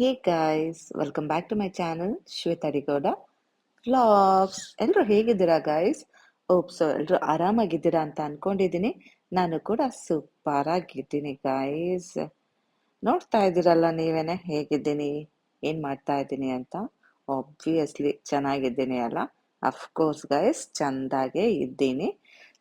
Hey guys welcome back to my channel Shweta D Gowda vlogs ಎಲ್ಲರೂ ಹೇಗಿದ್ದೀರಾ guys ಓಪ್ so ಎಲ್ಲರೂ ಆರಾಮಾಗಿದ್ದೀರಾ ಅಂತ ಅನ್ಕೊಂಡಿದ್ದೀನಿ. ನಾನು ಕೂಡ ಸೂಪರ್ ಆಗಿದ್ದೀನಿ ಗಾಯ್ಸ್ ನೋಡ್ತಾ ಇದ್ದೀರಲ್ಲ ನೀವೇನೆ? ಹೇಗಿದ್ದೀನಿ? ಏನ್ ಮಾಡ್ತಾ ಇದ್ದೀನಿ ಅಂತ? ಆಬ್ವಿಯಸ್ಲಿ ಚೆನ್ನಾಗಿದ್ದೀನಿ ಅಲ್ಲ? ಅಫ್ಕೋರ್ಸ್ ಗೈಸ್ ಚಂದಾಗೆ ಇದ್ದೀನಿ.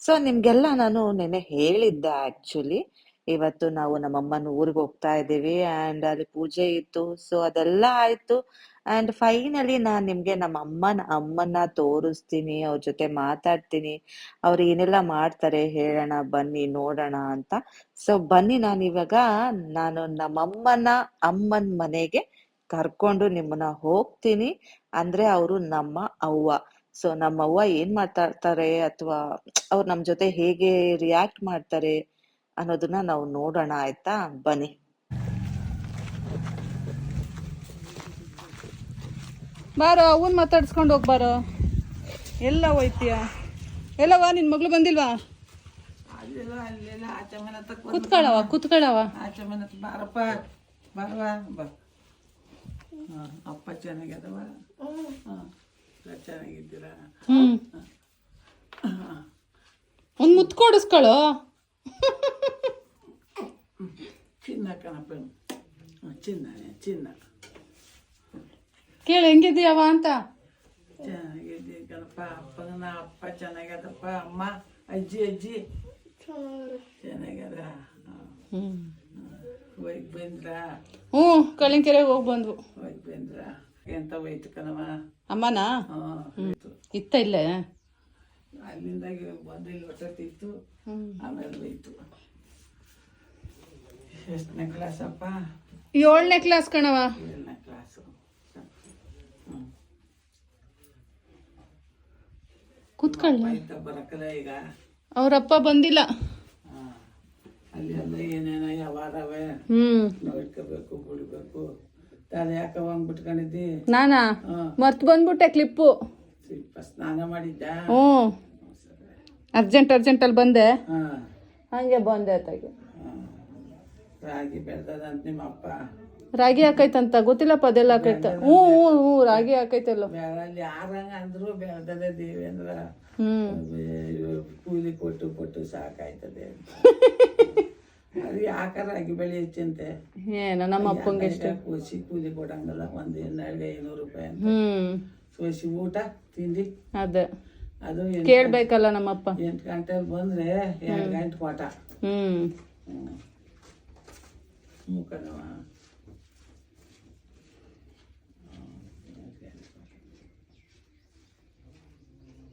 ಸೊ ನಿಮ್ಗೆಲ್ಲ ನಾನು ನೆನೆ ಹೇಳಿದ್ದೆ ಆಕ್ಚುಲಿ ಇವತ್ತು ನಾವು ನಮ್ಮಮ್ಮನ ಊರಿಗೆ ಹೋಗ್ತಾ ಇದ್ದೀವಿ ಆ್ಯಂಡ್ ಅಲ್ಲಿ ಪೂಜೆ ಇತ್ತು. ಸೊ ಅದೆಲ್ಲ ಆಯ್ತು. ಆ್ಯಂಡ್ ಫೈನಲಿ ನಾನು ನಿಮಗೆ ನಮ್ಮ ಅಮ್ಮನ ಅಮ್ಮನ ತೋರಿಸ್ತೀನಿ, ಅವ್ರ ಜೊತೆ ಮಾತಾಡ್ತೀನಿ. ಅವ್ರು ಏನೆಲ್ಲ ಮಾಡ್ತಾರೆ ಹೇಳೋಣ, ಬನ್ನಿ ನೋಡೋಣ ಅಂತ. ಸೊ ಬನ್ನಿ ನಾನು ಇವಾಗ ನಾನು ನಮ್ಮಮ್ಮನ, ಅಮ್ಮನ ಮನೆಗೆ ಕರ್ಕೊಂಡು ನಿಮ್ಮನ್ನ ಹೋಗ್ತೀನಿ. ಅಂದ್ರೆ ಅವರು ನಮ್ಮ ಅವ್ವ. ಸೊ ನಮ್ಮ ಅವ್ವ ಏನ್ ಮಾತಾಡ್ತಾರೆ ಅಥವಾ ಅವ್ರು ನಮ್ ಜೊತೆ ಹೇಗೆ ರಿಯಾಕ್ಟ್ ಮಾಡ್ತಾರೆ? ಅನ್ನೋದನ್ನ ನಾವು ನೋಡೋಣ ಆಯ್ತಾ? ಬನ್ನಿ. ಬಾರೋ ಅವನ್ ಮಾತಾಡ್ಸ್ಕೊಂಡು ಹೋಗ್ಬಾರೋ ಎಲ್ಲ ಹೋಯ್ತೀಯ? ಎಲ್ಲವ ನಿನ್ ಮಗಳು ಬಂದಿಲ್ವಾ? ಕುತ್ಕೊಳ್ಳವ ಕುತ್ಕೊಳ್ಳವ ಆಚೆ ಮನೆ ಹತ್ರ ಬಾರಪ್ಪ. ಬರವ ಬಾ. ಹಾಂ ಅಪ್ಪ ಚೆನ್ನಾಗಿದವ ಹಾಂ ಚೆನ್ನಾಗಿದ್ದೀರಾ? ಹ್ಮ್. ಒಂದ್ ಮುತ್ ಕೊಡಿಸ್ಕೊಳ್ಳೋ ಚಿನ್ನ ಕಣಪ್ಪ. ಚಿನ್ನ ಚಿನ್ನ. ಕೇಳು ಹೆಂಗಿದೀಯವ ಅಂತ? ಚೆನ್ನಾಗಿದ್ದೀವಿ ಕಣಪ್ಪ. ಅಪ್ಪನ ಅಪ್ಪ ಚೆನ್ನಾಗ್ಯದಪ್ಪ. ಅಮ್ಮ ಅಜ್ಜಿ ಅಜ್ಜಿ. ಚೆನ್ನಾಗ್ಯದ. ಹ್ಮ್. ಹೋಗಿ ಬಂದ್ರ? ಹ್ಞೂ ಕಳಿಂಕೆರೆ ಹೋಗಿ ಬಂದ್ವು. ಹೋಗಿ ಬಂದ್ರ? ಎಂತ ಹೋಯ್ತು ಕಣವ ಅಮ್ಮನಾ? ಇತ್ತ ಇಲ್ಲೇ? ಅಲ್ಲಿಂದ ಬಂದಿಲ್ಲ ಇಲ್ಲಿ ಹೊಟ್ಟತಿತ್ತು ಆಮೇಲೆ ಇತ್ತು ಎಷ್ಟನೇ ಕ್ಲಾಸ್ ಅಪ್ಪ? ಏಳನೇ ಕ್ಲಾಸ್ ಕಣವ ಏಳನೇ ಕ್ಲಾಸು ಕುತ್ಕೊಳ್ಳ. ಬರಕಲ್ಲ ಈಗ? ಅವರಪ್ಪ ಬಂದಿಲ್ಲ. ಅಲ್ಲಿ ಎಲ್ಲ ಏನೇನೋ ಯಾವಾರವೆ ಹ್ಮ್. ನೋಡ್ಕೋಬೇಕು ಬಿಡ್ಬೇಕು ತಲೆ ಯಾಕೆ ಹಂಗ್ ಬಿಟ್ಕೊಂಡಿದ್ದಿ ನಾನಾ ಮರ್ತು ಬಂದ್ಬಿಟ್ಟೆ ಕ್ಲಿಪ್ಪು ಸ್ನಾನ ಮಾಡಿದ್ದ ಹ್ಞೂ ಅರ್ಜೆಂಟ್ ಅರ್ಜೆಂಟಲ್ಲಿ ಬಂದೆ. ಹಾಂ. ಹಂಗೆ ಬಂದೆ ಆತಾಗೆ ರಾಗಿ ಬೆಳ್ದದಂತ ನಿಮ್ಮ ಅಪ್ಪ ರಾಗಿ ಹಾಕೈತಂತ? ಗೊತ್ತಿಲ್ಲಪ್ಪ ಅದೆಲ್ಲ ಹಾಕೈತ. ಹ್ಞೂ ಹ್ಞೂ ಹ್ಞೂ ರಾಗಿ ಹಾಕೈತಲ್ಲ. ಬೆಳಲ್ಲಿ ಆರಂಗ ಅಂದ್ರು ಬೆಳ್ದದೆ ದೇವೇಂದ್ರ. ಕೂಲಿ ಕೊಟ್ಟು ಕೊಟ್ಟು ಸಾಕಾಯ್ತದೆ ಅಂತ. ಅದು ಯಾಕಾರ ರಾಗಿ ಬೆಳೆ ಹೆಚ್ಚಂತೆ? ಏನ ನಮ್ಮ ಅಪ್ಪಂಗೆ ಇಷ್ಟ. ಕೂಸಿ ಕೂಲಿ ಕೊಡಂಗಲ್ಲ ಒಂದು ಎಣ್ಣೆಗೆ ಐನೂರು ರೂಪಾಯಿ ಅಂತ. ಹ್ಮ್. ಸೋಸಿ ಊಟ ತಿಂಡಿ. ಅದೇ. ಅದು ಕೇಳ್ಬೇಕಲ್ಲ ನಮ್ಮಪ್ಪ. ಎಂಟು ಗಂಟೆಗೆ ಬಂದ್ರೆ ಎರಡು ಗಂಟೆ ಪಾಠ. ಹ್ಮ್.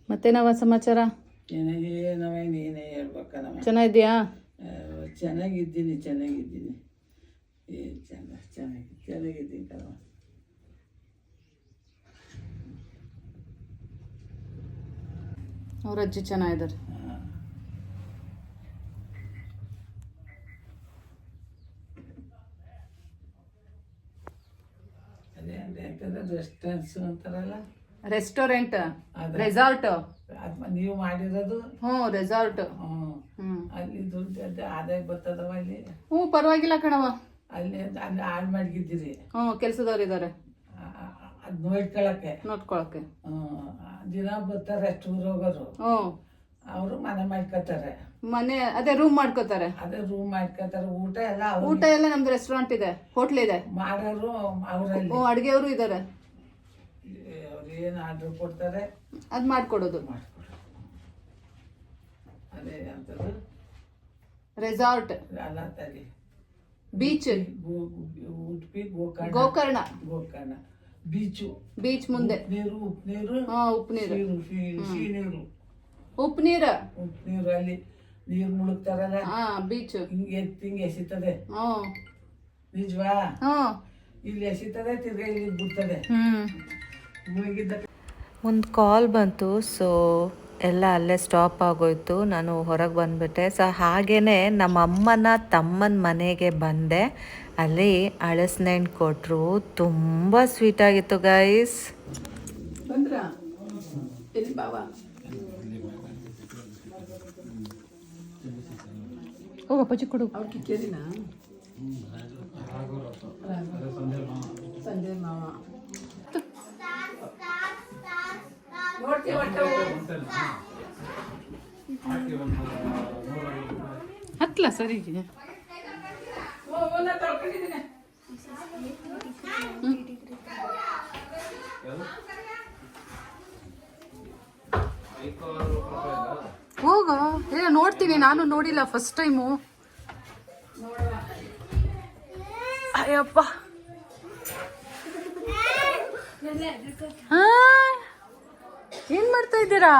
ಮತ್ತೆ ಮತ್ತೇನವ ಸಮಾಚಾರ? ಏನೇ ಏನವ ನೀನೇ ಹೇಳ್ಬೇಕನವ ಚೆನ್ನಾಗಿದ್ಯಾ? ಚೆನ್ನಾಗಿದ್ದೀನಿ ಚೆನ್ನಾಗಿದ್ದೀನಿ. ಏ ಚೆನ್ನ ಚೆನ್ನಾಗಿ ಚೆನ್ನಾಗಿದ್ದೀನಿ ಕಣವ ಅವ್ರ ಅಜ್ಜಿ ಚೆನ್ನಾಗಿದ್ದಾರೆ. ರೆಸ್ಟೋರೆಂಟ್ಸ್ ಅಂತಾರಲ್ಲ? ರೆಸ್ಟೋರೆಂಟ್ ರೆಸಾರ್ಟ್ ನೀವು ಮಾಡಿರೋದು? ಹ್ಞೂ ರೆಸಾರ್ಟ್ ಹ್ಞೂ. ಅಲ್ಲಿ ದುಡ್ಡು ಅದು ಆದಾಯ ಬರ್ತದವ ಅಲ್ಲಿ? ಹ್ಞೂ ಪರವಾಗಿಲ್ಲ ಕಣವ ಅಲ್ಲಿ ಅಲ್ಲಿ ಹಾಳು ಮಾಡಿಗಿದ್ದೀರಿ. ಹ್ಞೂ ಕೆಲಸದವ್ರು ಇದ್ದಾರೆ ಅದು ನೋಡ್ಕೊಳಕ್ಕೆ. ನೋಡ್ಕೊಳಕ್ಕೆ. ಹ್ಮ್. ದಿನ ಬರ್ತಾರೆ ಟೂರ್ ಹೋಗೋರು ಹ್ಞೂ ಅವರು ಮನೆ ಮಾಡ್ಕೊತಾರೆ. ಮನೆ ಅದೇ ರೂಮ್ ಮಾಡ್ಕೋತಾರೆ. ಅದೇ ರೂಮ್ ಮಾಡ್ಕೊತಾರೆ. ಊಟ ಎಲ್ಲ ಅವ್ರು ಊಟ ಎಲ್ಲ ನಮ್ದು ರೆಸ್ಟೋರೆಂಟ್ ಇದೆ ಹೋಟ್ಲ್ ಇದೆ. ಮಾಡೋರು ಅವರಲ್ಲಿ. ಹ್ಞೂ ಅಡುಗೆಯವರು ಇದ್ದಾರೆ ಅವ್ರು ಏನು ಆರ್ಡ್ರ್ ಕೊಡ್ತಾರೆ? ಅದು ಮಾಡ್ಕೊಡೋದು. ಮಾಡ್ಕೊಡೋದು. ಅದೇ ಅಂತದ್ದು. ರೆಸಾರ್ಟ್ ಅಲ್ಲ ತಲೆ ಬೀಚ್ ಗೋ- ಉಡುಪಿ ಗೋಕರ್ಣ. ಗೋಕರ್ಣ. ಗೋಕರ್ಣ. ಬೀಚು. ಬೀಚ್ ಮುಂದೆ. ನೀರು ಉಪ್ಪು ನೀರು ಹಾ ಉಪ್ಪು ನೀರು. ನೀರು ಸಿಹಿ ನೀರು ಉಪ್ಪು ನೀರು? ಉಪ್ಪು ನೀರು ಅಲ್ಲಿ ನೀರು ಮುಳುಗ್ತಾರಲ್ಲ? ಹಾ ಬೀಚ್. ಹಿಂಗೆ ಹಿಂಗೆ ಎಸಿತದೆ. ಹ್ಞೂ ನಿಜವಾ? ಹ್ಞೂ ಇಲ್ಲಿ ಎಸಿತದೆ ತಿರ್ಗಾ ಇಲ್ಲಿ ಬಿಡ್ತದೆ. ಹ್ಞೂ ಒಂದು ಕಾಲ್ ಬಂತು ಸೊ ಎಲ್ಲ ಅಲ್ಲೇ ಸ್ಟಾಪ್ ಆಗೋಯ್ತು. ನಾನು ಹೊರಗೆ ಬಂದುಬಿಟ್ಟೆ. ಸೊ ಹಾಗೇ ನಮ್ಮ ಅಮ್ಮನ ತಮ್ಮನ ಮನೆಗೆ ಬಂದೆ. ಅಲ್ಲಿ ಹಳಸಿನ ಕೊಟ್ಟರು ತುಂಬ ಸ್ವೀಟಾಗಿತ್ತು ಗಾಯ್ಸ್ ಅಪ್ಪಾಜಿ ಕೊಡು. ಹತ್ತಲ ಸರಿಗೆ? ಹೋಗ. ಏ ನೋಡ್ತೀನಿ. ನಾನು ನೋಡಿಲ್ಲ ಫಸ್ಟ್ ಟೈಮು ಅಯ್ಯಪ್ಪ. ಏನ್ ಮಾಡ್ತಾ ಇದ್ದೀರಾ?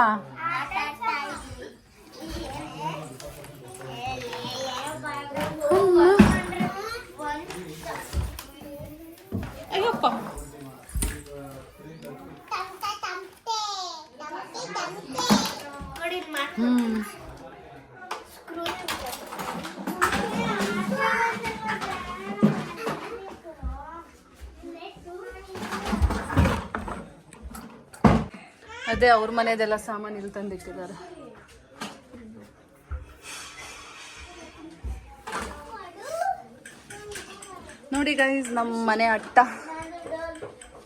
ಅಯ್ಯಪ್ಪ. ಅದೇ ಅವ್ರ ಮನೆದೆಲ್ಲ ಸಾಮಾನು ಇಲ್ಲಿ ತಂದಿಟ್ಟಿದ್ದಾರೆ. ನೋಡಿ ಗೈಸ್ ನಮ್ಮ ಮನೆ ಅಟ್ಟ.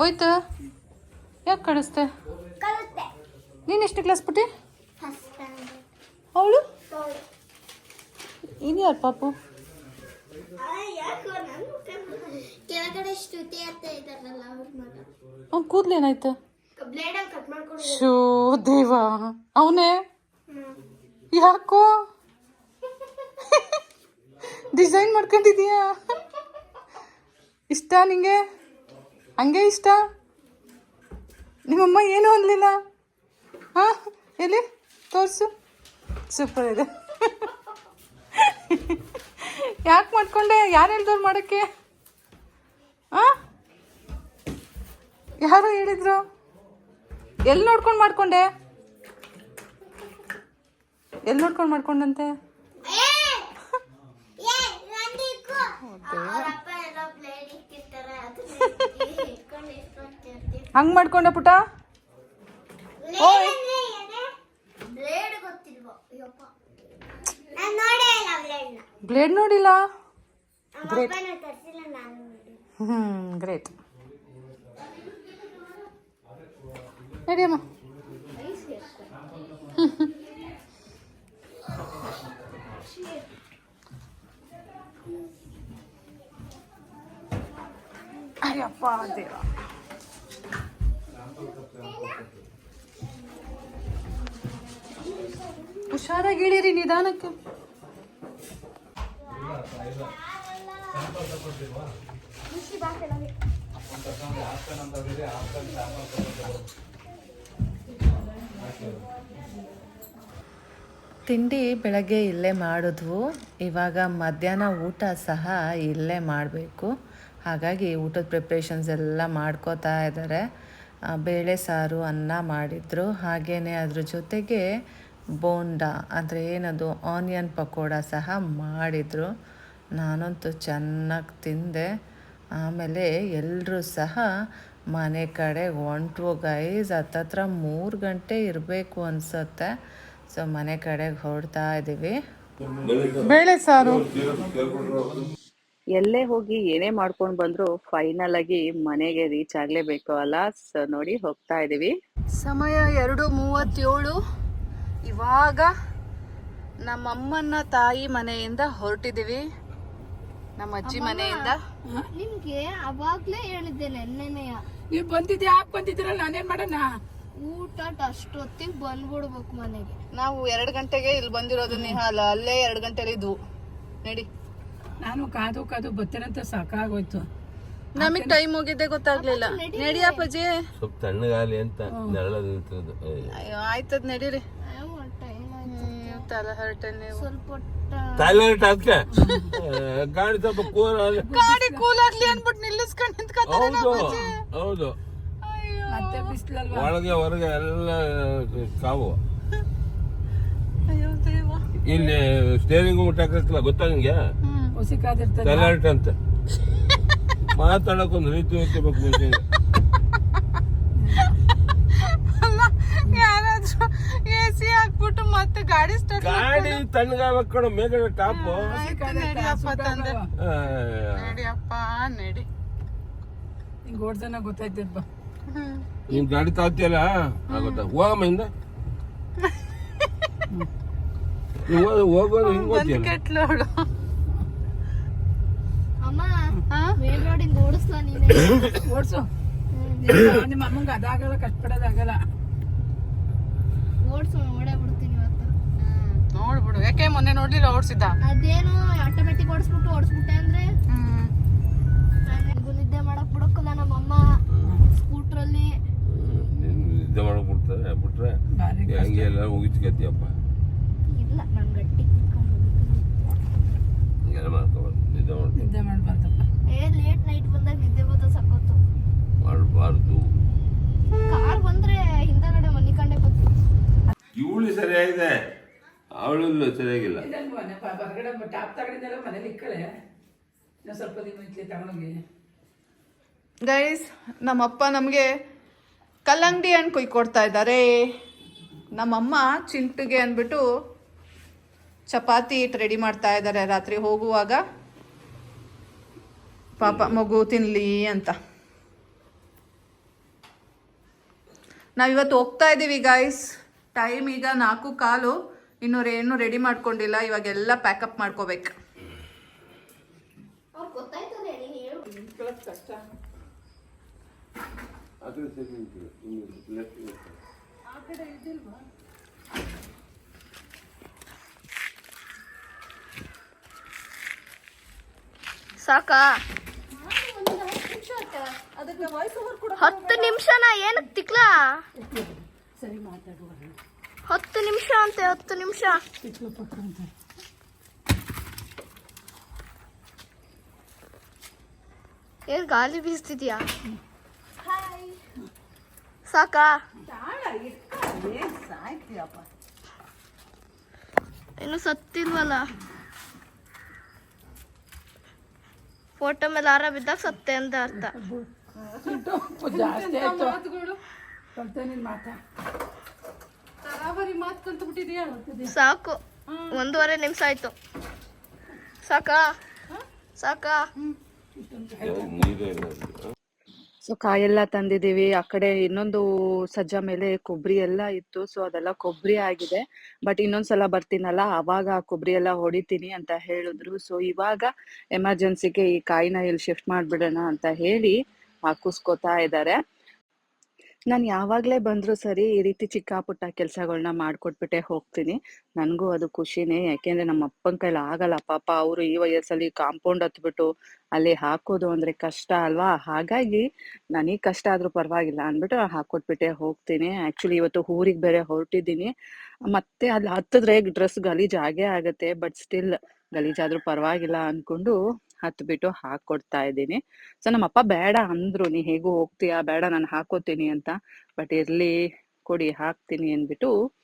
ಹೋಯ್ತು. ಯಾಕೆ ಕಳಿಸ್ತೆ ನೀನು ಎಷ್ಟು ಕ್ಲಾಸ್ ಬಿಟ್ಟಿ ಅವಳು? ಇದು ಯಾರು ಪಾಪು? ಅವ್ನು ಕೂದ್ಲೇನಾಯ್ತು ಶೋ ದೇವ. ಅವನೇ? ಯಾಕೋ? ಡಿಸೈನ್ ಮಾಡ್ಕೊಂಡಿದೀಯಾ? ಇಷ್ಟ ನಿಂಗೆ? ಹಂಗೆ ಇಷ್ಟ? ನಿಮ್ಮಮ್ಮ ಏನೂ ಅನ್ಲಿಲ್ಲ? ಹಾ ಎಲ್ಲಿ? ತೋರಿಸು. ಸೂಪರ್ ಇದೆ. ಯಾಕೆ ಮಾಡ್ಕೊಂಡೆ? ಯಾರು ಹೇಳ್ದವ್ರು ಮಾಡೋಕ್ಕೆ? ಹಾಂ? ಯಾರು ಹೇಳಿದ್ರು? ಎಲ್ಲಿ ನೋಡ್ಕೊಂಡು ಮಾಡ್ಕೊಂಡೆ? ಎಲ್ಲಿ ನೋಡ್ಕೊಂಡು ಮಾಡ್ಕೊಂಡಂತೆ? ಹಂಗ್ ಮಾಡ್ಕೊಂಡೆ ಪುಟ? ನೋಡೇ ಬ್ಲೇಡ್ ನೋಡಿಲ್ಲ? ಗ್ರೇಟ್ ಹ್ಮ್ ಗ್ರೇಟ್ ನಡಿಯಮ್ಮ ಅಯ್ಯಪ್ಪ ದೇವ. ಹುಷಾರಾಗಿ ಇಳಿರಿ ನಿಧಾನಕ್ಕೆ. ತಿಂಡಿ ಬೆಳಗ್ಗೆ ಇಲ್ಲೇ ಮಾಡಿದ್ವು, ಇವಾಗ ಮಧ್ಯಾಹ್ನ ಊಟ ಸಹ ಇಲ್ಲೇ ಮಾಡಬೇಕು. ಹಾಗಾಗಿ ಊಟದ ಪ್ರಿಪ್ರೇಷನ್ಸ್ ಎಲ್ಲ ಮಾಡ್ಕೋತಾ ಇದ್ದಾರೆ ಬೇಳೆ ಸಾರು, ಅನ್ನ ಮಾಡಿದರು. ಹಾಗೆಯೇ ಅದ್ರ ಜೊತೆಗೆ ಬೋಂಡ ಅಂದರೆ ಏನದು? ಆನಿಯನ್ ಪಕೋಡ ಸಹ ಮಾಡಿದರು. ನಾನಂತೂ ಚೆನ್ನಾಗಿ ತಿಂದೆ. ಆಮೇಲೆ ಎಲ್ಲರೂ ಸಹ ಮನೆ ಕಡೆ ಹೊಂಟ್ವು ಗೈಸ್ ಹತ್ತತ್ರ ಮೂರು ಗಂಟೆ ಇರಬೇಕು ಅನಿಸುತ್ತೆ. ಸೊ ಮನೆ ಕಡೆಗೆ ಹೊರಡ್ತಾ ಇದ್ದೀವಿ ಬೇಳೆ ಸಾರು. ಎಲ್ಲೇ ಹೋಗಿ ಏನೇ ಮಾಡ್ಕೊಂಡು ಬಂದ್ರು ಫೈನಲ್ ಆಗಿ ಮನೆಗೆ ರೀಚ್ ಆಗ್ಲೇಬೇಕು ಅಲ್ಲ. ಸೊ ನೋಡಿ ಹೋಗ್ತಾ ಇದೀವಿ. ಸಮಯ ಎರಡು ಮೂವತ್ತೇಳು. ಇವಾಗ ನಮ್ಮಮ್ಮನ ತಾಯಿ ಮನೆಯಿಂದ ಹೊರಟಿದೀವಿ ನಮ್ಮ ಅಜ್ಜಿ ಮನೆಯಿಂದ. ನಿಮ್ಗೆ ಅವಾಗ್ಲೇ ಹೇಳಿದ್ದೆ ನೆನ್ನೆನೆಯ. ನೀವು ಬಂದಿದ್ದೆ ಯಾಕೆ ಬಂದಿದ್ದೀರ ನಾನೇನ್ ಮಾಡೋಣ? ಊಟ ಅಷ್ಟೊತ್ತಿಗೆ ಬಂದ್ಬಿಡ್ಬೇಕು ಮನೆಗೆ. ನಾವು ಎರಡು ಗಂಟೆಗೆ ಇಲ್ಲಿ ಬಂದಿರೋದು ನಿಹಾಲ ಅಲ್ಲೇ ಎರಡು ಗಂಟೆಲಿ ಇದ್ವು. ನಡಿ. ನಾನು ಕಾದು ಕಾದು ಬರ್ತೇನಂತ ಸಾಕಾಗೋಯ್ತು. ನಮಗ್ ಟೈಮ್ ಹೋಗಿದ್ದೆ ಗೊತ್ತಾಗ್ಲಿಲ್ಲ. ನಡಿ ಅಪ್ಪಾಜಿ. ಸ್ವಲ್ಪ ತಣ್ಣಗಾಲಿ ಅಂತ ನಿಂತಿರೋದು ಅಯ್ಯೋ ಆಯ್ತದ್ ನಡೀರಿ. ತಲೆ ಹರಟೆ ಸ್ವಲ್ಪ ಥೈಲ್ಯಾಂಡ್ ಅದಕ್ಕೆ? ಗಾಡಿ ಸ್ವಲ್ಪ ಕೂಲ್ ಗಾಡಿ ಕೂಲ್ ಆಗ್ಲಿ ಅನ್ಬಿಟ್ಟು ನಿಲ್ಲಿಸ್ಕೊಂಡು ನಿಂತ್ಕೊತಾರೆ ಹೌದು ಹೌದು. ಒಳಗೆ ಹೊರಗೆ ಎಲ್ಲ ಕಾವು. ಇಲ್ಲಿ ಸ್ಟೇರಿಂಗ್ ಮುಟ್ಟಾಕಿರ್ತಲ್ಲ ಗೊತ್ತಾ ನಿಂಗೆ? ಅಲರ್ಟ್ ಅಂತ. ಮಾತಾಡಕ್ ಒಂದು ರೀತಿ ಹೋಗ್ಬೇಕು ಮುಂಚೆ ಅಲ್ಲ ಯಾರಾದ್ರೂ ಎ ಸಿ ಹಾಕ್ಬಿಟ್ಟು ಮತ್ತೆ ಗಾಡಿ ಸ್ಟಾರ್ಟ್ ಗಾಡಿ ತಣ್ಣಗಾಗ್ಬೇಕು ಕಣ ಟಾಪ್. ನಡಿಯಪ್ಪ ತಂದೆ. ನಡಿಯಪ್ಪ ನಡಿ ಹಿಂಗ್ ಓಡ್ಸನ ಗೊತ್ತಾಯ್ತದ ನೀನ್ ಗಾಡಿ ತಾತಿಯಲ್ಲ ಆಗುತ್ತ ಹೋಗಮ್ಮ ಹಿಂದ. ಹೋಗೋದು ಹಿಂಗ್ ಅಮ್ಮ ಹಾ? ಮೇಲ್ ರೋಡಿಂಗ್ ಓಡಿಸ್ಲಾ ನೀನೇ? ಓಡ್ಸು. ನಿಮ್ಮ ಅಮ್ಮಂಗ ಅದಾಗಲ್ಲ ಕಷ್ಟಪಡೋದಾಗಲ್ಲ ಓಡಿಸು ಓಡೇ ನೋಡ್ಬಿಡು. ಯಾಕೆ ಮೊನ್ನೆ ನೋಡ್ಲಿಲ್ಲ ಓಡಿಸಿದ್ದ? ಅದೇನು ಆಟೋಮೆಟಿಕ್ ಓಡಿಸ್ಬಿಟ್ಟು ಓಡಿಸ್ಬಿಟ್ಟೆ ಅಂದ್ರೆ ಹ್ಮ್. ನನಗೂ ನಿದ್ದೆ ಮಾಡಕ್ ಬಿಡಕ್ಕಲ್ಲ ನಮ್ಮಮ್ಮ ಸ್ಕೂಟ್ರಲ್ಲಿ. ನಿದ್ದೆ ಮಾಡಕ್ ಬಿಡ್ತಾರೆ ಬಿಟ್ರೆ ಹಂಗೆ ಎಲ್ಲ ಉಗಿಸ್ಕತಿಯಪ್ಪ ಇಲ್ಲ ನಾನು ಗಟ್ಟಿ ಹಿಂಗೆಲ್ಲ ಮಾಡ್ಕೋಬಾರ್ದು ನಿದ್ದೆ ಮಾಡ್ ನಿದ್ದೆ ಮಾಡ್ಬಾರ್ದಪ್ಪ. ಏ ಲೇಟ್ ನೈಟ್ ಬಂದಾಗ ನಿದ್ದೆ ಬತ್ತ ಸಕ್ಕೋತು ಮಾಡಬಾರ್ದು. ಕಾರ್ ಬಂದ್ರೆ ಹಿಂದಗಡೆ ಮನಿ ಕಂಡೆ ಬರ್ತೀನಿ. ಇವಳು ಸರಿಯಾಗಿದೆ. ಅವಳು ಸರಿಯಾಗಿಲ್ಲ. ಹೊರಗಡೆ ಟಾಪ್ ತಗೊಂಡಿದ್ದೆಲ್ಲ ಮನೇಲಿ ಇಕ್ಕಳೆ. ಸ್ವಲ್ಪ ದಿನ ಇಟ್ಲಿ ತಗೊಂಡೋಗಿ. ಗೈಸ್ ನಮ್ಮಪ್ಪ ನಮಗೆ ಕಲ್ಲಂಗಡಿ ಹಣ್ಣು ಕೊಯ್ಕೊಡ್ತಾ ಇದ್ದಾರೆ. ನಮ್ಮಮ್ಮ ಚಿಂಟಿಗೆ ಅಂದ್ಬಿಟ್ಟು ಚಪಾತಿ ಇಟ್ಟು ರೆಡಿ ಮಾಡ್ತಾ ಇದ್ದಾರೆ ರಾತ್ರಿ ಹೋಗುವಾಗ. ಪಾಪ ಮಗು ತಿನ್ನಲಿ ಅಂತ. ನಾವಿವತ್ತು ಹೋಗ್ತಾ ಇದ್ದೀವಿ ಗೈಸ್ ಟೈಮ್ ಈಗ ನಾಲ್ಕು ಕಾಲು. ಇನ್ನೂ ಏನು ರೆಡಿ ಮಾಡ್ಕೊಂಡಿಲ್ಲ ಇವಾಗೆಲ್ಲ ಪ್ಯಾಕಪ್ ಮಾಡ್ಕೋಬೇಕು. ಅವ್ರು ಗೊತ್ತಾಯ್ತದೆ ನೀನು ಹೇಳು. ಸಾಕಾ? ಹತ್ತು ನಿಮಿಷನ? ಏನಕ್ಕೆ ತಿಕ್ಲಾ? ಹತ್ತು ನಿಮಿಷ ಅಂತೆ, ಹತ್ತು ನಿಮಿಷ. ಏನ್ ಗಾಳಿ ಬೀಸ್ತಿದ್ಯಾ? ಸಾಕಾ? ಇನ್ನು ಸತ್ತಿಲ್ವಲ್ಲ? ಫೋಟೋ ಮೇಲೆ ಆರ ಬಿದ್ದಾಗ ಸತ್ತೆ ಅಂತ ಅರ್ಥ. ಜಾಸ್ತಿ ಆಯ್ತು ಕಲ್ತೆ ನಿನ್ ಮಾತಾ ತರಾವರಿ ಮಾತು ಕಲ್ತು ಬಿಟ್ಟಿದ್ಯಾ ಸಾಕು. ಒಂದೂವರೆ ನಿಮಿಷ ಆಯ್ತು. ಸಾಕಾ? ಸಾಕಾ? ಸೊ ಕಾಯೆಲ್ಲ ತಂದಿದೀವಿ ಆ ಕಡೆ ಇನ್ನೊಂದು ಸಜ್ಜ ಮೇಲೆ ಕೊಬ್ಬರಿ ಎಲ್ಲ ಇತ್ತು. ಸೊ ಅದೆಲ್ಲ ಕೊಬ್ಬರಿ ಆಗಿದೆ. ಬಟ್ ಇನ್ನೊಂದ್ಸಲ ಬರ್ತೀನಲ್ಲ ಅವಾಗ ಆ ಕೊಬ್ಬರಿ ಎಲ್ಲ ಹೊಡಿತೀನಿ ಅಂತ ಹೇಳಿದ್ರು. ಸೊ ಇವಾಗ ಎಮರ್ಜೆನ್ಸಿಗೆ ಈ ಕಾಯಿನ ಇಲ್ಲಿ ಶಿಫ್ಟ್ ಮಾಡ್ಬಿಡೋಣ ಅಂತ ಹೇಳಿ ಹಾಕಿಸ್ಕೊತಾ ಇದ್ದಾರೆ. ನಾನು ಯಾವಾಗ್ಲೇ ಬಂದ್ರು ಸರಿ ಈ ರೀತಿ ಚಿಕ್ಕ ಪುಟ್ಟ ಕೆಲ್ಸಗಳನ್ನ ಮಾಡ್ಕೊಟ್ಬಿಟ್ಟೆ ಹೋಗ್ತೀನಿ. ನನಗೂ ಅದು ಖುಷಿನೇ. ಯಾಕೆಂದ್ರೆ ನಮ್ಮ ಅಪ್ಪನ ಕೈಲಿ ಆಗಲ್ಲ. ಪಾಪ ಅವರು ಈ ವಯಸ್ಸಲ್ಲಿ ಕಾಂಪೌಂಡ್ ಹತ್ಬಿಟ್ಟು ಅಲ್ಲಿ ಹಾಕೋದು ಅಂದ್ರೆ ಕಷ್ಟ ಅಲ್ವಾ? ಹಾಗಾಗಿ ನನಗೆ ಕಷ್ಟ ಆದ್ರೂ ಪರವಾಗಿಲ್ಲ ಅಂದ್ಬಿಟ್ಟು ಹಾಕೊಟ್ಬಿಟ್ಟೆ ಹೋಗ್ತೀನಿ. ಆಕ್ಚುಲಿ ಇವತ್ತು ಊರಿಗೆ ಬೇರೆ ಹೊರಟಿದ್ದೀನಿ. ಮತ್ತೆ ಅಲ್ಲಿ ಹತ್ತಿದ್ರೆ ಡ್ರೆಸ್ ಗಲೀಜ್ ಆಗೇ ಆಗತ್ತೆ. ಬಟ್ ಸ್ಟಿಲ್ ಗಲೀಜಾದ್ರೂ ಪರವಾಗಿಲ್ಲ ಅನ್ಕೊಂಡು ಹತ್ಬಿಟ್ಟು ಹಾಕೊಡ್ತಾ ಇದ್ದೀನಿ. ಸೊ, ನಮ್ಮಪ್ಪ ಬೇಡ ಅಂದ್ರು, ನೀ ಹೇಗೂ ಹೋಗ್ತೀಯಾ? ಬೇಡ, ನಾನು ಹಾಕೋತೀನಿ ಅಂತ. ಬಟ್ ಇರ್ಲಿ, ಕೊಡಿ, ಹಾಕ್ತೀನಿ ಅಂದ್ಬಿಟ್ಟು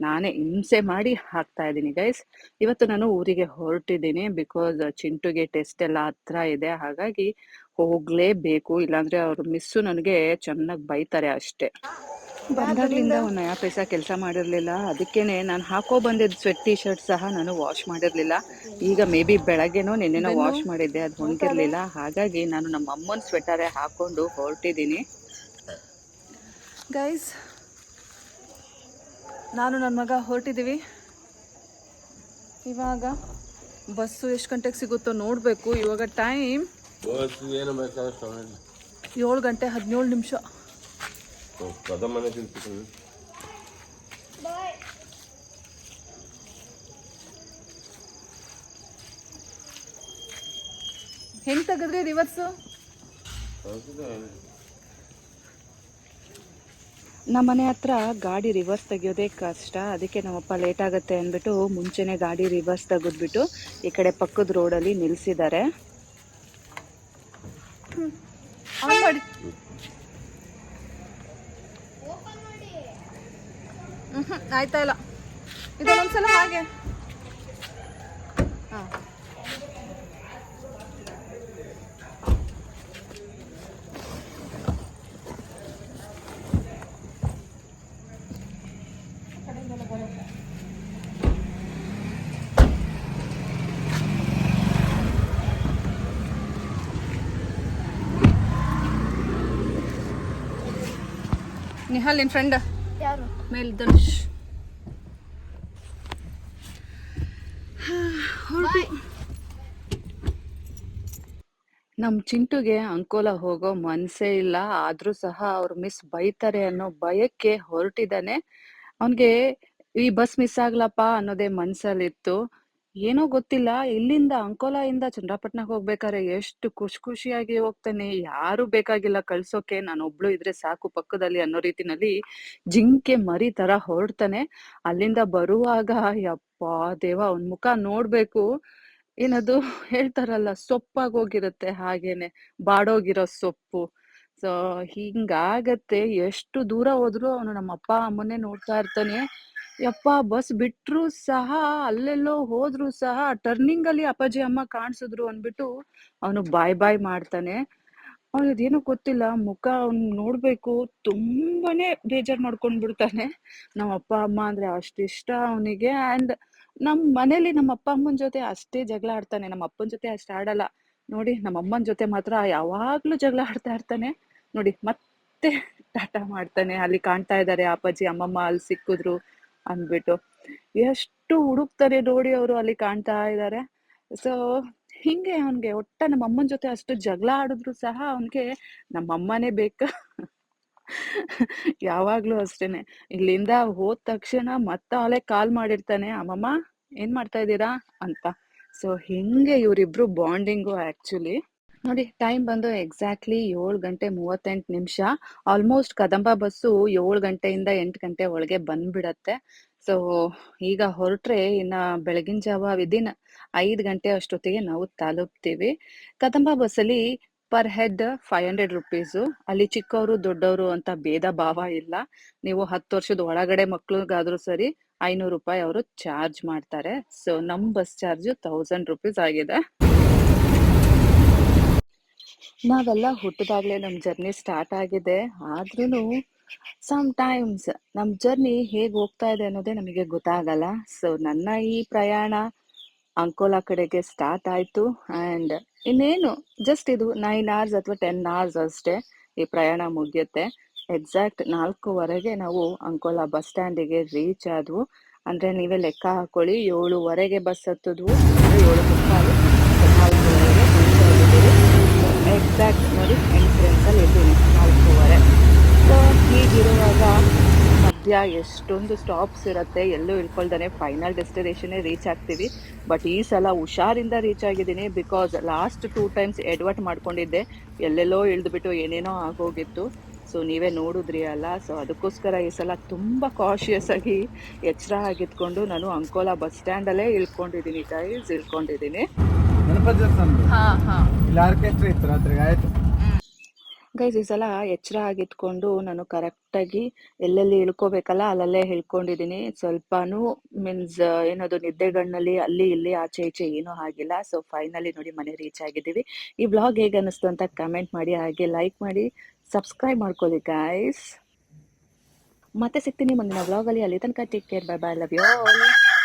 ನಾನೇ ಹಿಂಸೆ ಮಾಡಿ ಹಾಕ್ತಾ ಇದ್ದೀನಿ, ಗೈಸ್. ಇವತ್ತು ನಾನು ಊರಿಗೆ ಹೊರಟಿದ್ದೀನಿ ಬಿಕಾಸ್ ಚಿಂಟುಗೆ ಟೆಸ್ಟ್ ಎಲ್ಲ ಹತ್ರ ಇದೆ. ಹಾಗಾಗಿ ಹೋಗ್ಲೇಬೇಕು. ಇಲ್ಲಾಂದ್ರೆ ಅವ್ರ ಮಿಸ್ಸು ನನಗೆ ಚೆನ್ನಾಗಿ ಬೈತಾರೆ ಅಷ್ಟೇ. ಬಂದಾಗ್ಲಿಂದ ಒಂದ್ ನಯಾ ಪೈಸಾ ಕೆಲಸ ಮಾಡಿರ್ಲಿಲ್ಲ. ಅದಕ್ಕೇನೆ ನಾನು ಹಾಕೋ ಬಂದಿದ್ದ ಸ್ವೆಟ್ ಟಿ ಶರ್ಟ್ ಸಹ ನಾನು ವಾಶ್ ಮಾಡಿರ್ಲಿಲ್ಲ. ಈಗ ಮೇ ಬಿ ಬೆಳಗ್ಗೆನೋ ನಿನ್ನೆನೋ ವಾಶ್ ಮಾಡಿದ್ದೆ ಅದು ಹೊಂದಿರ್ಲಿಲ್ಲ. ಹಾಗಾಗಿ ನಾನು ನಮ್ಮ ಅಮ್ಮನ ಸ್ವೆಟರೇ ಹಾಕೊಂಡು ಹೊರಟಿದ್ದೀನಿ. ಗೈಸ್ ನಾನು ನನ್ನ ಮಗ ಹೊರಟಿದ್ದೀವಿ ಇವಾಗ ಬಸ್ಸು ಎಷ್ಟು ಗಂಟೆಗೆ ಸಿಗುತ್ತೋ ನೋಡಬೇಕು. ಇವಾಗ ಟೈಮ್ ಏಳು ಗಂಟೆ ಹದಿನೇಳು ನಿಮಿಷ. ಕದ ಮನೆ ತಿಂತೀನಿ ಹೆಂಗೆ ತೆಗೆದ್ರಿ ರಿವರ್ಸು ನಮ್ಮ ಮನೆ ಹತ್ರ ಗಾಡಿ ರಿವರ್ಸ್ ತೆಗಿಯೋದೇ ಕಷ್ಟ. ಅದಕ್ಕೆ ನಮ್ಮಪ್ಪ ಲೇಟ್ ಆಗುತ್ತೆ ಅಂದ್ಬಿಟ್ಟು ಮುಂಚೆನೆ ಗಾಡಿ ರಿವರ್ಸ್ ತೆಗೆದ್ಬಿಟ್ಟು ಈ ಕಡೆ ಪಕ್ಕದ ರೋಡಲ್ಲಿ ನಿಲ್ಸಿದ್ದಾರೆ ಆನ್ ಮಾಡಿ ಆಯ್ತಾ ಇಲ್ಲ. ಇದೊಂದ್ಸಲ ಹಾಗೆ. ಹಾಂ. ನಿಹಾಲ್ ನಿನ್ ಫ್ರೆಂಡ್ ಮೇಲ್ ಧನುಷ್. ನಮ್ಮ ಚಿಂಟುಗೆ ಅಂಕೋಲ ಹೋಗೋ ಮನಸ್ಸೇ ಇಲ್ಲ. ಆದ್ರೂ ಸಹ ಅವ್ರು ಮಿಸ್ ಬೈತಾರೆ ಅನ್ನೋ ಭಯಕ್ಕೆ ಹೊರಟಿದ್ದಾನೆ. ಅವನಿಗೆ ಈ ಬಸ್ ಮಿಸ್ ಆಗ್ಲಪ್ಪ ಅನ್ನೋದೇ ಮನ್ಸಲ್ಲಿತ್ತು. ಏನೋ ಗೊತ್ತಿಲ್ಲ. ಇಲ್ಲಿಂದ ಅಂಕೋಲಾ ಇಂದ ಚಂದ್ರಪಟ್ಟಣಕ್ಕೆ ಹೋಗ್ಬೇಕಾದ್ರೆ ಎಷ್ಟು ಖುಷಿ ಖುಷಿಯಾಗಿ ಹೋಗ್ತಾನೆ. ಯಾರು ಬೇಕಾಗಿಲ್ಲ ಕಳ್ಸೋಕೆ. ನಾನು ಒಬ್ಳು ಇದ್ರೆ ಸಾಕು ಪಕ್ಕದಲ್ಲಿ ಅನ್ನೋ ರೀತಿನಲ್ಲಿ ಜಿಂಕೆ ಮರಿ ತರ ಹೊರಡ್ತಾನೆ. ಅಲ್ಲಿಂದ ಬರುವಾಗ ಯಪ್ಪ ದೇವ, ಅವನ್ ಮುಖ ನೋಡ್ಬೇಕು. ಏನದು ಹೇಳ್ತಾರಲ್ಲ, ಸೊಪ್ಪಾಗಿ ಹೋಗಿರುತ್ತೆ ಹಾಗೇನೆ. ಬಾಡೋಗಿರೋ ಸೊಪ್ಪು. ಸೊ, ಹಿಂಗಾಗತ್ತೆ. ಎಷ್ಟು ದೂರ ಹೋದ್ರು ಅವನು ನಮ್ಮ ಅಪ್ಪ ಅಮ್ಮನೇ ನೋಡ್ತಾ ಇರ್ತಾನೆ. ಯಪ್ಪ ಬಸ್ ಬಿಟ್ರು ಸಹ, ಅಲ್ಲೆಲ್ಲೋ ಹೋದ್ರು ಸಹ ಟರ್ನಿಂಗ್ ಅಲ್ಲಿ ಅಪ್ಪಾಜಿ ಅಮ್ಮ ಕಾಣಿಸಿದ್ರು ಅಂದ್ಬಿಟ್ಟು ಅವನು ಬಾಯ್ ಬಾಯ್ ಮಾಡ್ತಾನೆ. ಅವ್ನು ಅದೇನೋ ಗೊತ್ತಿಲ್ಲ, ಮುಖ ಅವ್ನ್ ನೋಡ್ಬೇಕು, ತುಂಬಾನೇ ಬೇಜಾರ್ ಮಾಡ್ಕೊಂಡ್ ಬಿಡ್ತಾನೆ ನಮ್ಮ ಅಪ್ಪ ಅಮ್ಮ ಅಂದ್ರೆ ಅಷ್ಟಿಷ್ಟ ಅವನಿಗೆ. ಅಂಡ್ ನಮ್ ಮನೇಲಿ ನಮ್ಮ ಅಪ್ಪ ಅಮ್ಮನ ಜೊತೆ ಅಷ್ಟೇ ಜಗಳ ಆಡ್ತಾನೆ. ನಮ್ಮ ಅಪ್ಪನ ಜೊತೆ ಅಷ್ಟ ಆಡಲ್ಲ. ನೋಡಿ ನಮ್ಮ ಅಮ್ಮನ ಜೊತೆ ಮಾತ್ರ ಯಾವಾಗ್ಲೂ ಜಗಳ ಆಡ್ತಾ ಇರ್ತಾನೆ. ನೋಡಿ, ಮತ್ತೆ ಟಾಟಾ ಮಾಡ್ತಾನೆ. ಅಲ್ಲಿ ಕಾಣ್ತಾ ಇದ್ದಾರೆ ಅಪ್ಪಾಜಿ, ಅಮ್ಮಮ್ಮ, ಅಲ್ಲಿ ಸಿಕ್ಕಿದ್ರು. ಅಂದ್ಬಿಟ್ಟು. ಎಷ್ಟು ಹುಡುಕ್ತಾರೆ ನೋಡಿ ಅವರು ಅಲ್ಲಿ ಕಾಣ್ತಾ ಇದ್ದಾರೆ ಸೊ ಹಿಂಗೆ ಅವನ್ಗೆ ಒಟ್ಟ ನಮ್ಮ ಅಮ್ಮನ ಜೊತೆ ಅಷ್ಟು ಜಗಳ ಆಡಿದ್ರು ಸಹ ಅವನ್ಗೆ ನಮ್ಮ ಅಮ್ಮನೇ ಬೇಕು. ಯಾವಾಗ್ಲೂ ಅಷ್ಟೇನೆ. ಇಲ್ಲಿಂದ ಹೋದ ತಕ್ಷಣ ಮತ್ತ ಕಾಲ್ ಮಾಡಿರ್ತಾನೆ, ಅಮ್ಮಮ್ಮ, ಏನ್ ಮಾಡ್ತಾ ಇದ್ದೀರಾ? ಅಂತ. ಸೊ ಹಿಂಗೆ ಇವರಿಬ್ರು ಬಾಂಡಿಂಗು ಆಕ್ಚುಲಿ ನೋಡಿ, ಟೈಮ್ ಬಂದು ಎಕ್ಸಾಕ್ಟ್ಲಿ ಏಳು ಗಂಟೆ ಮೂವತ್ತೆಂಟು ನಿಮಿಷ. ಆಲ್ಮೋಸ್ಟ್ ಕದಂಬ ಬಸ್ಸು ಏಳು ಗಂಟೆಯಿಂದ ಎಂಟು ಗಂಟೆ ಒಳಗೆ ಬಂದ್ಬಿಡತ್ತೆ. ಸೊ, ಈಗ ಹೊರಟ್ರೆ ಇನ್ನ ಬೆಳಗಿನ ಜಾವ ವಿದಿನ್ ಐದು ಗಂಟೆ ಅಷ್ಟೊತ್ತಿಗೆ ನಾವು ತಲುಪ್ತೀವಿ. ಕದಂಬ ಬಸ್ಸಲ್ಲಿ per head five hundred rupees. ಅಲ್ಲಿ ಚಿಕ್ಕವರು, ದೊಡ್ಡವರು ಅಂತ ಭೇದ ಭಾವ ಇಲ್ಲ. ನೀವು ಹತ್ತು ವರ್ಷದ ಒಳಗಡೆ ಮಕ್ಳಿಗಾದ್ರೂ ಸರಿ ಐನೂರು ರೂಪಾಯಿ ಅವರು ಚಾರ್ಜ್ ಮಾಡ್ತಾರೆ. ಸೊ, ನಮ್ ಬಸ್ ಚಾರ್ಜ್ ತೌಸಂಡ್ ರುಪೀಸ್ ಆಗಿದೆ. ನಾವೆಲ್ಲ ಹುಟ್ಟಿದಾಗ್ಲೇ ನಮ್ಮ ಜರ್ನಿ ಸ್ಟಾರ್ಟ್ ಆಗಿದೆ. ಆದ್ರೂ ಸಮ್ ಟೈಮ್ಸ್ ನಮ್ಮ ಜರ್ನಿ ಹೇಗೆ ಹೋಗ್ತಾ ಇದೆ ಅನ್ನೋದೇ ನಮಗೆ ಗೊತ್ತಾಗಲ್ಲ. ಸೊ ನನ್ನ ಈ ಪ್ರಯಾಣ ಅಂಕೋಲಾ ಕಡೆಗೆ ಸ್ಟಾರ್ಟ್ ಆಯ್ತು. ಅಂಡ್ ಇನ್ನೇನು ಜಸ್ಟ್ ಇದು ನೈನ್ ಅವರ್ಸ್ ಅಥವಾ ಟೆನ್ ಅವರ್ಸ್ ಅಷ್ಟೇ ಈ ಪ್ರಯಾಣ ಮುಗಿಯುತ್ತೆ. ಎಕ್ಸಾಕ್ಟ್ ನಾಲ್ಕುವರೆಗೆ ನಾವು ಅಂಕೋಲಾ ಬಸ್ ಸ್ಟ್ಯಾಂಡಿಗೆ ರೀಚ್ ಆದ್ವು. ಅಂದ್ರೆ ನೀವೇ ಲೆಕ್ಕ ಹಾಕೊಳ್ಳಿ, ಏಳುವರೆಗೆ ಬಸ್ ಹತ್ತಿದ್ವು. ಏಳು ಮುಕ್ಕಾಲು ನಾಲ್ಕೂವರೆಗೆ reach ಆಗಿದ್ದೀವಿ ಎಕ್ಸಾಕ್ಟ್ ನೋಡಿ ಎಂಟ್ರೆನ್ಸ್ ಅಲ್ಲಿ ಇದ್ದೀನಿ ನಾಲ್ಕೂವರೆ ಸೊ ಹೀಗಿರುವಾಗ ಮಧ್ಯ ಎಷ್ಟೊಂದು ಸ್ಟಾಪ್ಸ್ ಇರುತ್ತೆ, ಎಲ್ಲೂ ಇಳ್ಕೊಳ್ದೇ ಫೈನಲ್ ಡೆಸ್ಟಿನೇಷನ್ನೇ ರೀಚ್ ಆಗ್ತೀವಿ. ಬಟ್ ಈ ಸಲ ಹುಷಾರಿಂದ ರೀಚ್ ಆಗಿದ್ದೀನಿ ಬಿಕಾಸ್ ಲಾಸ್ಟ್ ಟೂ ಟೈಮ್ಸ್ ಎಡ್ವರ್ಟ್ ಮಾಡ್ಕೊಂಡಿದ್ದೆ. ಎಲ್ಲೆಲ್ಲೋ ಇಳಿದ್ಬಿಟ್ಟು ಏನೇನೋ ಆಗೋಗಿತ್ತು. ಸೊ ನೀವೇ ನೋಡಿದ್ರಿ ಅಲ್ಲ. ಸೊ ಅದಕ್ಕೋಸ್ಕರ ಈ ಸಲ ತುಂಬ ಕಾಶಿಯಸ್ ಆಗಿ ಎಚ್ಚರ ಆಗಿದ್ಕೊಂಡು ನಾನು ಅಂಕೋಲಾ ಬಸ್ ಸ್ಟ್ಯಾಂಡಲ್ಲೇ ಇಳ್ಕೊಂಡಿದ್ದೀನಿ ಗೈಸ್ ಇಳ್ಕೊಂಡಿದ್ದೀನಿ. ಇಲ್ಲಿ ಆರ್ಕೆಸ್ಟ್ರಾ ಇತ್ತು ಆಯ್ತು. ಗೈಸ್ ಈ ಸಲ ಎಚ್ಚರ ಆಗಿದ್ಕೊಂಡು ನಾನು ಕರೆಕ್ಟಾಗಿ ಎಲ್ಲೆಲ್ಲಿ ಇಳ್ಕೋಬೇಕಲ್ಲ ಅಲ್ಲಲ್ಲೇ ಹೇಳ್ಕೊಂಡಿದ್ದೀನಿ. ಸ್ವಲ್ಪನೂ ಮೀನ್ಸ್ ಏನದು ನಿದ್ದೆಗಣ್ಣಲ್ಲಿ ಅಲ್ಲಿ ಇಲ್ಲಿ ಆಚೆ ಈಚೆ ಏನೂ ಆಗಿಲ್ಲ. ಸೊ ಫೈನಲಿ ನೋಡಿ ಮನೆ ರೀಚ್ ಆಗಿದ್ದೀವಿ. ಈ ಬ್ಲಾಗ್ ಹೇಗೆ ಅನ್ನಿಸ್ತು ಅಂತ ಕಮೆಂಟ್ ಮಾಡಿ ಹಾಗೆ ಲೈಕ್ ಮಾಡಿ ಸಬ್ಸ್ಕ್ರೈಬ್ ಮಾಡ್ಕೊಳ್ಳಿ ಗೈಸ್ ಮತ್ತೆ ಸಿಗ್ತೀನಿ ಮುಂದಿನ ಬ್ಲಾಗಲ್ಲಿ ಅಲ್ಲಿ. ತನಕ take care bye bye love you all